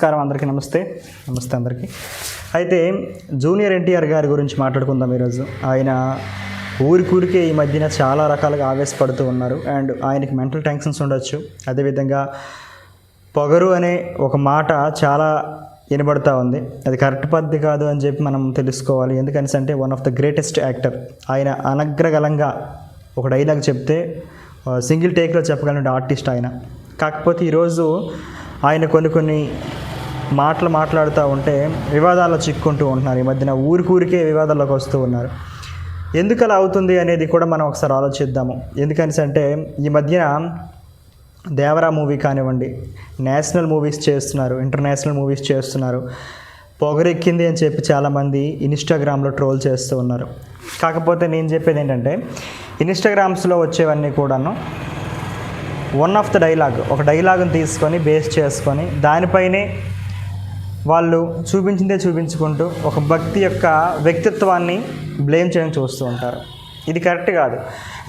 నమస్కారం అందరికీ నమస్తే. నమస్తే అందరికీ. అయితే జూనియర్ ఎన్టీఆర్ గారి గురించి మాట్లాడుకుందాం ఈరోజు. ఆయన ఊరికూరికే ఈ మధ్యన చాలా రకాలుగా ఆవేశపడుతూ ఉన్నారు. అండ్ ఆయనకి మెంటల్ టెన్షన్స్ ఉండొచ్చు. అదేవిధంగా పొగరు అనే ఒక మాట చాలా వినబడతా ఉంది. అది కరెక్ట్ పద్ధతి కాదు అని చెప్పి మనం తెలుసుకోవాలి. ఎందుకని అంటే one of the greatest actor. ఆయన అనగ్రగలంగా ఒక డైలాగ్ చెప్తే సింగిల్ టేక్లో చెప్పగలిగిన ఆర్టిస్ట్ ఆయన. కాకపోతే ఈరోజు ఆయన కొన్ని కొన్ని మాటలు మాట్లాడుతూ ఉంటే వివాదాల్లో చిక్కుంటూ ఉంటున్నారు. ఈ మధ్యన ఊరికూరికే వివాదాల్లోకి వస్తూ ఉన్నారు. ఎందుకు అలా అవుతుంది అనేది కూడా మనం ఒకసారి ఆలోచిద్దాము. ఎందుకని అంటే ఈ మధ్యన దేవరా మూవీ కానివ్వండి నేషనల్ మూవీస్ చేస్తున్నారు ఇంటర్నేషనల్ మూవీస్ చేస్తున్నారు. పొగరెక్కింది అని చెప్పి చాలామంది ఇన్స్టాగ్రామ్లో ట్రోల్ చేస్తూ ఉన్నారు. కాకపోతే నేను చెప్పేది ఏంటంటే ఇన్స్టాగ్రామ్స్లో వచ్చేవన్నీ కూడాను వన్ ఆఫ్ ద డైలాగ్ ఒక డైలాగ్ని తీసుకొని బేస్ చేసుకొని దానిపైనే వాళ్ళు చూపించిందే చూపించుకుంటూ ఒక భక్తి యొక్క వ్యక్తిత్వాన్ని బ్లేమ్ చేయడం చూస్తూ ఉంటారు. ఇది కరెక్ట్ కాదు.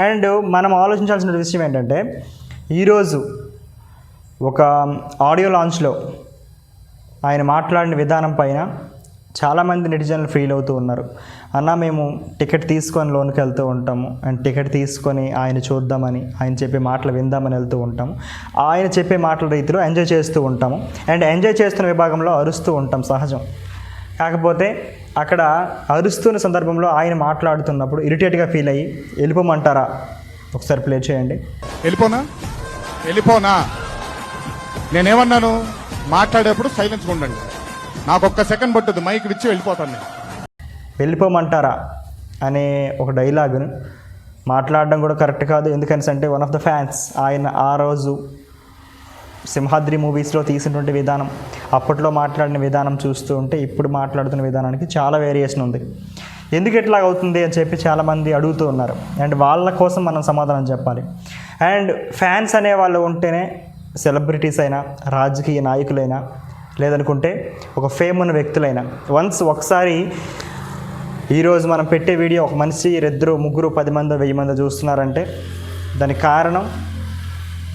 అండ్ మనం ఆలోచించాల్సిన విషయం ఏంటంటే ఈరోజు ఒక ఆడియో లాంచ్లో ఆయన మాట్లాడిన విధానం పైన చాలామంది నెటిజన్లు ఫీల్ అవుతూ ఉన్నారు. అన్న మేము టికెట్ తీసుకొని లోనికి వెళ్తూ ఉంటాము. అండ్ టికెట్ తీసుకొని ఆయన చూద్దామని ఆయన చెప్పే మాటలు విందామని వెళ్తూ ఉంటాము ఆయన చెప్పే మాటల రీతిలో ఎంజాయ్ చేస్తూ ఉంటాము. అండ్ ఎంజాయ్ చేస్తున్న విభాగంలో అరుస్తూ ఉంటాం సహజం. కాకపోతే అక్కడ అరుస్తున్న సందర్భంలో ఆయన మాట్లాడుతున్నప్పుడు ఇరిటేట్గా ఫీల్ అయ్యి వెళ్ళిపోమంటారా? ఒకసారి ప్లే చేయండి. వెళ్ళిపోనా? వెళ్ళిపోనా? నేనేమన్నాను? మాట్లాడేప్పుడు సైలెన్స్గా ఉండండి. నాకు ఒక్క సెకండ్ పట్టుద్ది మైక్ విచ్చి వెళ్ళిపోతాను నేను. వెళ్ళిపోమంటారా? అనే ఒక డైలాగును మాట్లాడడం కూడా కరెక్ట్ కాదు. ఎందుకని అంటే వన్ ఆఫ్ ద ఫ్యాన్స్ ఆయన ఆ రోజు సింహాద్రి మూవీస్లో తీసినటువంటి విధానం అప్పట్లో మాట్లాడిన విధానం చూస్తూ ఉంటే ఇప్పుడు మాట్లాడుతున్న విధానానికి చాలా వేరియేషన్ ఉంది. ఎందుకు ఎట్లా అవుతుంది అని చెప్పి చాలామంది అడుగుతూ ఉన్నారు. అండ్ వాళ్ళ కోసం మనం సమాధానం చెప్పాలి. అండ్ ఫ్యాన్స్ అనే వాళ్ళు ఉంటేనే సెలబ్రిటీస్ అయినా రాజకీయ నాయకులైనా లేదనుకుంటే ఒక ఫేమ్ ఉన్న వ్యక్తులైనా. వన్స్ ఒకసారి ఈరోజు మనం పెట్టే వీడియో ఒక మనిషి ఇద్దరు ముగ్గురు పది మంది వెయ్యి మంది చూస్తున్నారంటే దానికి కారణం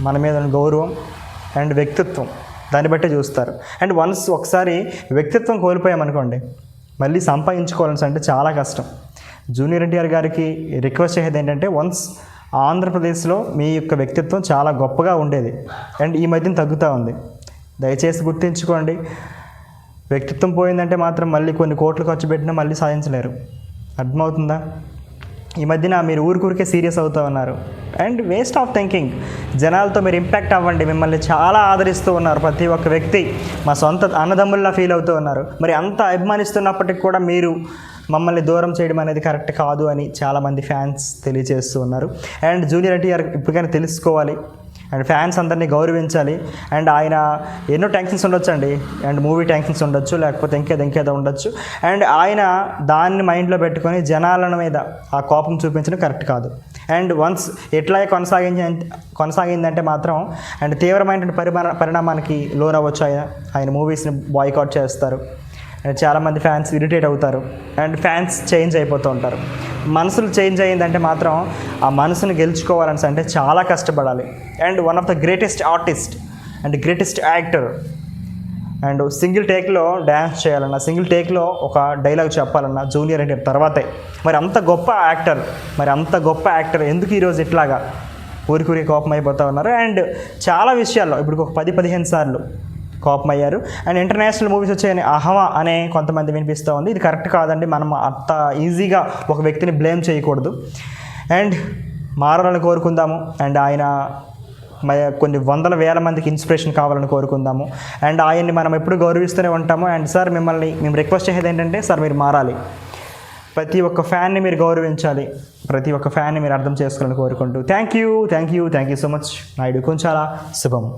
మన మీద గౌరవం అండ్ వ్యక్తిత్వం. దాన్ని బట్టే చూస్తారు. అండ్ వన్స్ ఒకసారి వ్యక్తిత్వం కోల్పోయామనుకోండి మళ్ళీ సంపాదించుకోవాలని అంటే చాలా కష్టం. జూనియర్ ఎన్టీఆర్ గారికి రిక్వెస్ట్ చేసేది ఏంటంటే వన్స్ ఆంధ్రప్రదేశ్లో మీ యొక్క వ్యక్తిత్వం చాలా గొప్పగా ఉండేది అండ్ ఈ మధ్యన తగ్గుతూ ఉంది. దయచేసి గుర్తించుకోండి. వ్యక్తిత్వం పోయిందంటే మాత్రం మళ్ళీ కొన్ని కోట్లు ఖర్చు పెట్టినా మళ్ళీ సాధించలేరు. అర్థమవుతుందా? ఈ మధ్యన మీరు ఊరికూరికే సీరియస్ అవుతూ ఉన్నారు. And waste of thinking. జనాలతో మీరు ఇంపాక్ట్ అవ్వండి. మిమ్మల్ని చాలా ఆదరిస్తూ ఉన్నారు ప్రతి ఒక్క వ్యక్తి. మా సొంత అన్నదమ్ముల్లా ఫీల్ అవుతూ ఉన్నారు. మరి అంత అభిమానిస్తున్నప్పటికీ కూడా మీరు మమ్మల్ని దూరం చేయడం అనేది కరెక్ట్ కాదు అని చాలామంది ఫ్యాన్స్ తెలియజేస్తూ ఉన్నారు. అండ్ జూనియర్ ఎన్టీఆర్ ఇప్పటికైనా తెలుసుకోవాలి. అండ్ ఫ్యాన్స్ అందరినీ గౌరవించాలి. అండ్ ఆయన ఎన్నో ట్యాంక్షన్స్ ఉండొచ్చు అండి అండ్ మూవీ ట్యాంక్షన్స్ ఉండొచ్చు లేకపోతే ఇంకేదో ఇంకేదో ఉండొచ్చు. అండ్ ఆయన దాన్ని మైండ్లో పెట్టుకొని జనాల మీద ఆ కోపం చూపించడం కరెక్ట్ కాదు. అండ్ వన్స్ ఎట్లా కొనసాగించి కొనసాగిందంటే మాత్రం అండ్ తీవ్రమైనటువంటి పరిమాణ పరిణామానికి లోన్ అవ్వచ్చు ఆయన. ఆయన మూవీస్ని బాయ్కాట్ చేస్తారు. చాలామంది ఫ్యాన్స్ ఇరిటేట్ అవుతారు. అండ్ ఫ్యాన్స్ చేంజ్ అయిపోతూ ఉంటారు. మనసులు చేంజ్ అయ్యిందంటే మాత్రం ఆ మనసును గెలుచుకోవాలని అంటే చాలా కష్టపడాలి. And one of the greatest artist and greatest actor and single టేక్లో dance చేయాలన్నా సింగిల్ టేక్లో ఒక డైలాగ్ చెప్పాలన్నా జూనియర్ ఎన్టీఆర్ తర్వాతే. మరి అంత గొప్ప యాక్టర్ మరి అంత గొప్ప యాక్టర్ ఎందుకు ఈరోజు ఇట్లాగా ఊరికూరి కోపం అయిపోతూ ఉన్నారు? అండ్ చాలా విషయాల్లో ఇప్పుడు ఒక పది పదిహేను సార్లు కోపం అయ్యారు అండ్ ఇంటర్నేషనల్ మూవీస్ వచ్చే అహవా అనే కొంతమంది వినిపిస్తూ ఉంది. ఇది కరెక్ట్ కాదండి. మనం అంత ఈజీగా ఒక వ్యక్తిని బ్లేమ్ చేయకూడదు. అండ్ మారాలని కోరుకుందాము. అండ్ ఆయన కొన్ని వందల వేల మందికి ఇన్స్పిరేషన్ కావాలని కోరుకుందాము. అండ్ ఆయన్ని మనం ఎప్పుడు గౌరవిస్తూనే ఉంటాము. అండ్ సార్ మిమ్మల్ని మేము రిక్వెస్ట్ చేసేది ఏంటంటే సార్ మీరు మారాలి. ప్రతి ఒక్క ఫ్యాన్ని మీరు గౌరవించాలి. ప్రతి ఒక్క ఫ్యాన్ని మీరు అర్థం చేసుకోవాలని కోరుకుంటూ. Thank you thank you thank you so much Naidu Konchala శుభం.